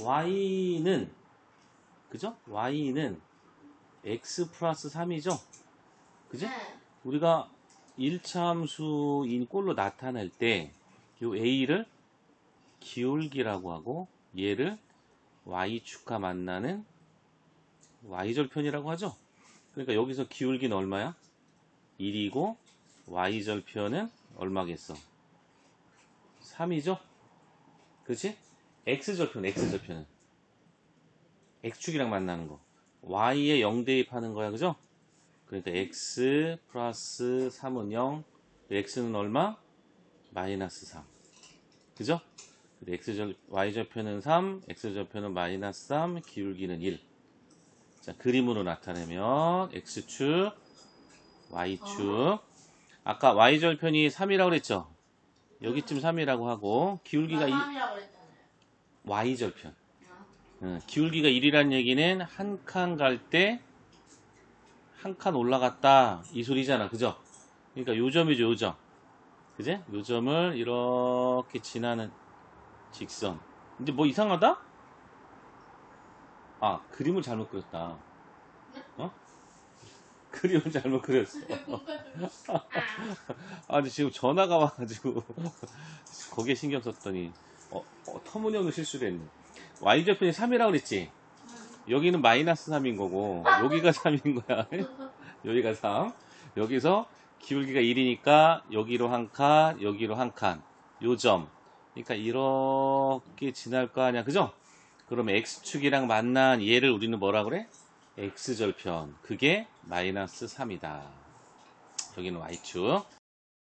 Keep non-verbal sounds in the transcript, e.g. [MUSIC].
y는 그죠? y는 x 플러스 3이죠? 그죠? 네. 우리가 1차함수인 꼴로 나타낼 때, 요 a를 기울기라고 하고, 얘를 y축과 만나는 y절편이라고 하죠? 그러니까 여기서 기울기는 얼마야? 1이고, y절편은 얼마겠어? 3이죠? 그치? x절편, x절편은. x축이랑 만나는 거. y에 0 대입하는 거야, 그죠? 그러니까 x 플러스 3은 0, x는 얼마? 마이너스 3. 그죠? x절, y절편은 3, x절편은 마이너스 3, 기울기는 1. 자, 그림으로 나타내면 x축, y축. 아까 y절편이 3이라고 그랬죠? 여기쯤 3이라고 하고, 기울기가 2. Y절편. 어? 어, 기울기가 1이란 얘기는 한 칸 갈 때 한 칸 올라갔다 이 소리잖아 그죠? 그러니까 요 점이죠 요 점. 그제? 요 점을 이렇게 지나는 직선. 이제 뭐 이상하다? 아 그림을 잘못 그렸다. 어? [LAUGHS] 그림을 잘못 그렸어. [LAUGHS] 아 근데 지금 전화가 와가지고 [LAUGHS] 거기에 신경 썼더니 어, 어, 터무니없는 실수를 했네. y절편이 3이라고 그랬지? 여기는 마이너스 3인 거고 여기가 [LAUGHS] 3인 거야 [LAUGHS] 여기가 3 여기서 기울기가 1이니까 여기로 한 칸 여기로 한 칸 요 점 그러니까 이렇게 지날 거 아니야 그죠? 그러면 x축이랑 만난 얘를 우리는 뭐라 그래? x절편 그게 마이너스 3이다 여기는 y축